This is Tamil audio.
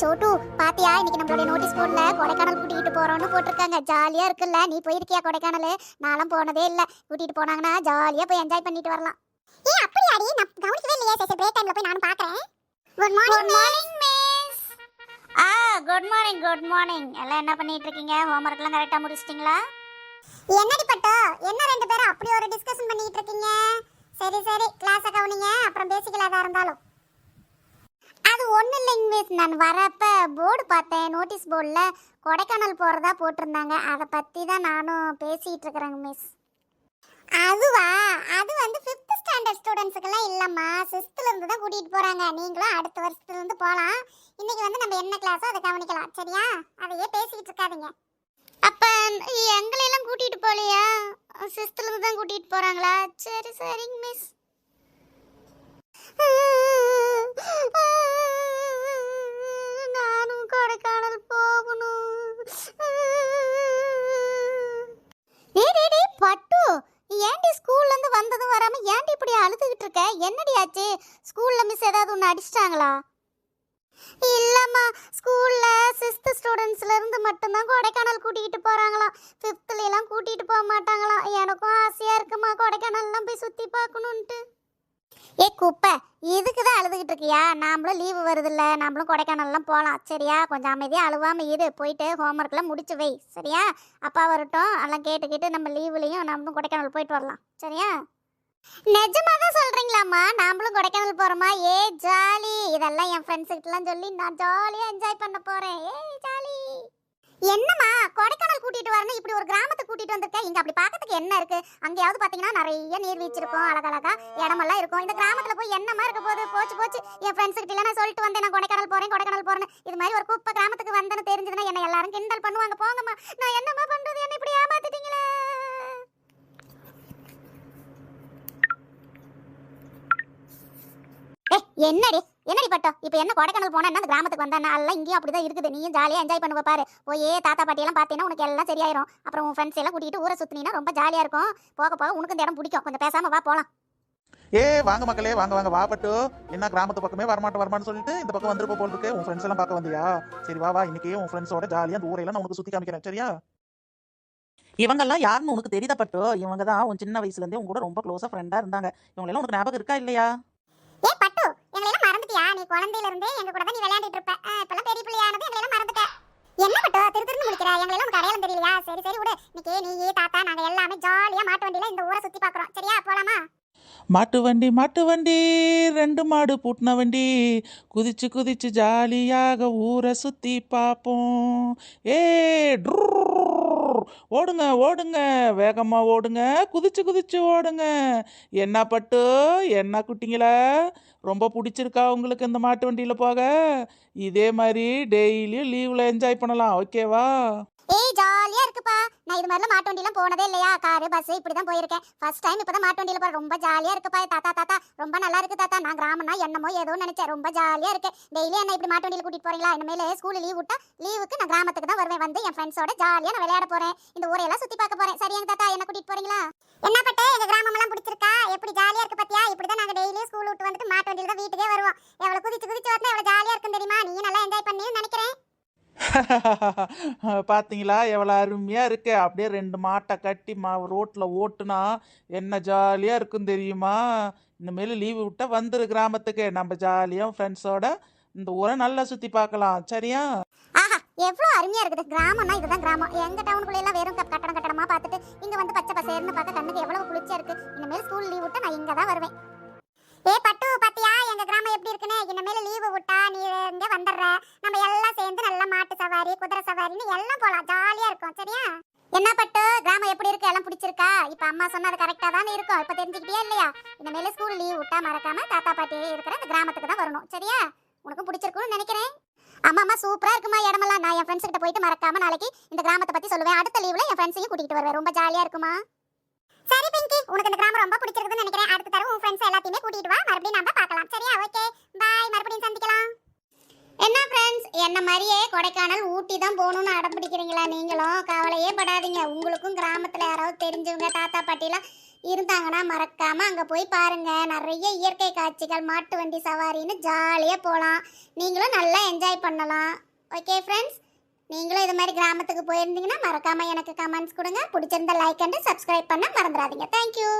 சோட்டு. பாத்தியா இன்னைக்கு நம்மளுடைய நோட்டீஸ் போர்ட்ல கொடைக்கானல் கூட்டிகிட்டு போறோம்னு போட்டிருக்காங்க. ஜாலியா இருக்குல்ல நீ போயிருக்கியா கொடைக்கானல்? நானும் போனதே இல்ல. கூட்டிட்டு போனாங்கன்னா ஜாலியா போய் என்ஜாய் பண்ணிட்டு வரலாம். ஏ அப்படியாடி? நான் கவனிக்கவே இல்லையே சரி பிரேக் டைம்ல போய் நானும் பார்க்கறேன் good morning morning miss ah good morning good morning எல்லாம் என்ன பண்ணிட்டு இருக்கீங்க? ஹோம்ஒர்க்லாம் கரெக்டா முடிச்சிட்டீங்களா? என்னடி பட்டோ? என்ன ரெண்டு பேரும் அப்படி ஒரு டிஸ்கஷன் பண்ணிட்டு இருக்கீங்க? சரி சரி கிளாஸ கவனிங்க. அப்புறம் பேசிக்கலாதா இருந்தாலும். அது ஒன்றும் இல்லைங்க மிஸ் நான் வரப்ப போர்டு பார்த்தேன். நோட்டீஸ் போர்டில் கொடைக்கானல் போகிறதா போட்டிருந்தாங்க. அதை பற்றி தான் நானும் பேசிகிட்டு இருக்கிறேங்க மிஸ். அதுவா? அது வந்து ஃபிஃப்த் ஸ்டாண்டர்ட் ஸ்டூடெண்ட்ஸுக்கெல்லாம் இல்லைம்மா. சிக்ஸ்த்துலேருந்து தான் கூட்டிகிட்டு போகிறாங்க நீங்களும் அடுத்த வருஷத்துலேருந்து போகலாம் இன்றைக்கி வந்து நம்ம என்ன கிளாஸோ அதை கவனிக்கலாம். சரியா? அதையே பேசிக்கிட்டு இருக்காதீங்க. அப்போ எங்களையெல்லாம் கூட்டிகிட்டு போகலையா? சிக்ஸ்த்துலேருந்து தான் கூட்டிகிட்டு போகிறாங்களா சரி சரிங்க மிஸ். இப்படி இருக்க என்னடி ஆச்சு? ஸ்கூல்ல மிஸ் ஏதாவது ஒன்று அடிச்சிட்டாங்களா? இல்லம்மா ஸ்கூல்ல சிக்ஸ்த் ஸ்டூடெண்ட்ஸ்ல இருந்து மட்டும்தான் கொடைக்கானல் கூட்டிகிட்டு போறாங்களாம் ஃபிஃப்த்ல எல்லாம் கூட்டிகிட்டு போக மாட்டாங்களாம் எனக்கும் ஆசையா இருக்குமா கொடைக்கானல்லாம் போய் சுத்தி பார்க்கணுன்ட்டு ஏ குப்பை இதுக்கு தான் அழுதுகிட்டு இருக்கியா? நாமளும் லீவு வருதில்ல. நாமளும் கொடைக்கானல்லாம் போகலாம் சரியா? கொஞ்சம் அமைதியாக அழுவாம இரு. போயிட்டு ஹோம்ஒர்க்லாம் முடிச்சு வை. சரியா? அப்பா வரட்டும். எல்லாம் கேட்டு கேட்டு நம்ம லீவுலையும் நம்மளும் கொடைக்கானல் போயிட்டு வரலாம். சரியா? நிஜமா தான் சொல்றீங்களாம்மா? நாமளும் கொடைக்கானல் போறோமா? ஏ ஜாலி. இதெல்லாம் என் ஃப்ரெண்ட்ஸ் கிட்டலாம் சொல்லி நான் ஜாலியா என்ஜாய் பண்ண போறேன். ஏ ஜாலி. என்னம்மா? கொடைக்கானல் கூட்டிட்டு வரணும் இப்படி ஒரு கிராமத்தை கூட்டிட்டு வந்திருக்க? இங்க அப்படி பாக்கிறதுக்கு என்ன இருக்கு? அங்கேயாவது பாத்தீங்கன்னா நிறைய நீர்வீழ்ச்சி இருக்கும் அழகழகா இடமெல்லாம் இருக்கும். இந்த கிராமத்துல போய் என்னமா இருக்க போது போச்சு போச்சு. என் ஃப்ரெண்ட்ஸ் கிட்ட நான் சொல்லிட்டு வந்தேன் நான் கொடைக்கானல் போறேன் கொடைக்கானல் போறேன் இது மாதிரி ஒரு குப்பை கிராமத்துக்கு வந்தேன்னு தெரிஞ்சதுன்னா என்ன எல்லாரும் கிண்டல் பண்ணுவாங்க. போங்கம்மா. நான் என்னம்மா பண்றது என்ன இப்படி ஏமாத்திட்டீங்களே ஏய் என்னடி? என்னடி பட்டோ இப்போ என்ன கொடைக்கானல் போனா என்ன அந்த கிராமத்துக்கு வந்தா? எல்லாம் இங்கேயும் அப்படிதான் இருக்குது. நீயும் ஜாலியாக என்ஜாய் பண்ணுவ பாரு. போயே தாத்தா பாட்டி எல்லாம் பார்த்தீங்கன்னா உனக்கு எல்லாம் சரியாயிரும். அப்புறம் உன் ஃப்ரெண்ட்ஸ் எல்லாம் கூட்டிட்டு ஊரை சுத்தினீங்கன்னா ரொம்ப ஜாலியா இருக்கும். போக போக உனக்கு இந்த இடம் பிடிக்கும். கொஞ்சம் பேசாம வா போலாம். ஏ வாங்க மக்களே வாங்க வாங்க. வா பட்டு. என்ன கிராமத்து பக்கமே வரமாட்டேன் வரமான்னு சொல்லிட்டு இந்த பக்கம் வந்திருப்ப போல் இருக்கு. உன் ஃப்ரெண்ட்ஸ் எல்லாம் பார்க்க வந்தியா? சரி வா வா. இன்னைக்கு உன் ஃப்ரெண்ட்ஸோட ஜாலியா அந்த ஊரையெல்லாம் நான் உனக்கு சுத்தி காமிக்கிறேன். சரியா? இவங்கெல்லாம் யாருன்னு உனக்கு தெரியுதா பட்டு? இவங்க தான் உன் சின்ன வயசுல இருந்தே உங்க கூட ரொம்ப க்ளோஸா ஃப்ரெண்டா இருந்தாங்க. இவங்க எல்லாம் உனக்கு ஞாபகம் இருக்கா இல்லையா ஏ பட்டு எங்களை எல்லாம் மறந்துட்டியா நீ குழந்தையில இருந்தே எங்க கூட தான் நீ விளையாண்டுட்டு இருப்ப. இப்பெல்லாம் பெரிய பிள்ளையானது எங்களை எல்லாம் மறந்துட்ட. என்ன பட்டோ? திரு திருன்னு முடிக்கிற. எங்களை எல்லாம் உனக்கு அடையாளம் தெரியலையா? சரி சரி விடு. இன்னைக்கு நீ தாத்தா நாங்க எல்லாமே ஜாலியா மாட்டு வண்டியில இந்த ஊரை சுத்தி பாக்குறோம் சரியா? போலாமா? மாட்டு வண்டி மாட்டு வண்டி ரெண்டு மாடு பூட்டின வண்டி. குதிச்சு குதிச்சு ஜாலியாக ஊரை சுத்தி பார்ப்போம். ஏ ட்ரூ ஓடுங்க ஓடுங்க வேகமாக ஓடுங்க குதிச்சு குதிச்சு ஓடுங்க. என்ன பட்டு? என்ன குட்டிங்களா? ரொம்ப பிடிச்சிருக்கா உங்களுக்கு இந்த மாட்டு வண்டியில் போக? இதே மாதிரி டெய்லியும் லீவில் என்ஜாய் பண்ணலாம். ஓகேவா இருக்குப்பா. நான் இது மாதிரிலாம் மாட்டு வண்டிலாம் போனதே இல்லையா? காரு பஸ் இப்படி தான் போயிருக்கேன். ஃபர்ஸ்ட் டைம் இப்பதான் மாட்டு வண்டியில ரொம்ப ஜாலியா இருக்குப்பா. தாத்தா தாத்தா ரொம்ப நல்லா இருக்கு தாத்தா. நான் கிராமம்னா என்னமோ ஏதோ நினைச்சேன். ரொம்ப ஜாலியா இருக்கு. டெய்லி என்ன இப்படி மாட்டு வண்டியில் கூட்டிட்டு போறீங்களா? இனிமேல் ஸ்கூல் லீவ் விட்டா லீவுக்கு நான் கிராமத்துக்கு தான் வருவேன். வந்து என் ஃப்ரெண்ட்ஸோட ஜாலியா நான் விளையாட போறேன். இந்த ஊரையெல்லாம் சுத்தி பார்க்க போறேன். சரியாங்க தாத்தா என்ன கூட்டிட்டு போறீங்களா? என்ன பட்டே? எங்க கிராமம்லாம் எல்லாம் பிடிச்சிருக்கா? எப்படி ஜாலியா இருக்கு பாத்தியா? இப்படிதான் நாங்கள் டெய்லி ஸ்கூல் விட்டு வந்துட்டு மாட்டு வண்டியில் தான் வீட்டுக்கே வருவோம். எவ்வளோ குதிச்சு குதிச்சு வந்தா எவ்வளோ ஜாலியா இருக்கும் தெரியுமா? நீ நல்லா என்ஜாய் பண்ணி நினைக்கிறேன். பார்த்தீங்களா எவ்வளோ அருமையாக இருக்கு. அப்படியே ரெண்டு மாட்டை கட்டி மா ரோட்டில் ஓட்டுனா என்ன ஜாலியாக இருக்கும் தெரியுமா? இனிமேல் லீவு விட்டால் வந்துரு கிராமத்துக்கு. நம்ம ஜாலியாக ஃப்ரெண்ட்ஸோட இந்த ஊரை நல்லா சுற்றி பார்க்கலாம். சரியா? ஆஹா எவ்வளவு அருமையாக இருக்குது. கிராமம்னா இதுதான் கிராமம். எங்கள் டவுனுக்குள்ளே எல்லாம் வெறும் கட்டடம் கட்டடமாக பார்த்துட்டு இங்கே வந்து பச்சை பசேர்னு பார்க்க கண்ணுக்கு எவ்வளோ குளிர்ச்சியா இருக்கு. இனிமேல் ஸ்கூல் லீவ் விட்டு நான் இங்கே தான் வருவேன். ஏ பட்டு பாத்தியா சவாரின்னு எல்லாம் போகலாம் ஜாலியாக இருக்கும் சரியா? என்ன பட்டு? கிராமம் எப்படி இருக்கு? எல்லாம் பிடிச்சிருக்கா? இப்ப அம்மா சொன்னது கரெக்டா தானே இருக்கும். இப்ப தெரிஞ்சுக்கிட்டியா இல்லையா? இனிமேல் ஸ்கூல் லீவ் விட்டா மறக்காம தாத்தா பாட்டி இருக்கிற அந்த கிராமத்துக்கு தான் வரணும் சரியா? உனக்கும் பிடிச்சிருக்கும்னு நினைக்கிறேன். ஆமா அம்மா சூப்பரா இருக்குமா இடமெல்லாம்? நான் என் ஃப்ரெண்ட்ஸ் கிட்ட போயிட்டு மறக்காம நாளைக்கு இந்த கிராமத்தை பத்தி சொல்லுவேன். அடுத்த லீவ்ல என் ஃப்ரெண்ட்ஸையும் கூட்டிட்டு வருவேன். ரொம்ப ஜாலியா இருக்குமா? சரி பிங்கி. உனக்கு இந்த கிராமம் ரொம்ப பிடிச்சிருக்குன்னு நினைக்கிறேன். அடுத்த தடவை உன் ஃப்ரெண்ட்ஸ் எல்லாத்தையுமே கூட்டிட்டு வா. மறுபடியும் நம்ம பார்க்கலாம் சரியா ஓகே பாய் மறுபடியும் சந்திக்கலாம் என்ன ஃப்ரெண்ட்ஸ் என்ன மாதிரியே கொடைக்கானல் ஊட்டி தான் போகணும்னு அடம் பிடிக்கிறீங்களா நீங்களும்? கவலையே படாதீங்க. உங்களுக்கும் கிராமத்தில் யாராவது தெரிஞ்சவங்க தாத்தா பாட்டிலாம் இருந்தாங்கன்னா மறக்காமல் அங்கே போய் பாருங்கள் நிறைய இயற்கை காட்சிகள் மாட்டு வண்டி சவாரின்னு ஜாலியாக போகலாம் நீங்களும் நல்லா என்ஜாய் பண்ணலாம். ஓகே ஃப்ரெண்ட்ஸ் நீங்களும் இது மாதிரி கிராமத்துக்கு போயிருந்தீங்கன்னா மறக்காமல் எனக்கு கமெண்ட்ஸ் கொடுங்க. பிடிச்சிருந்த லைக் அண்ட் சப்ஸ்கிரைப் பண்ண மறந்துடாதீங்க. தேங்க்யூ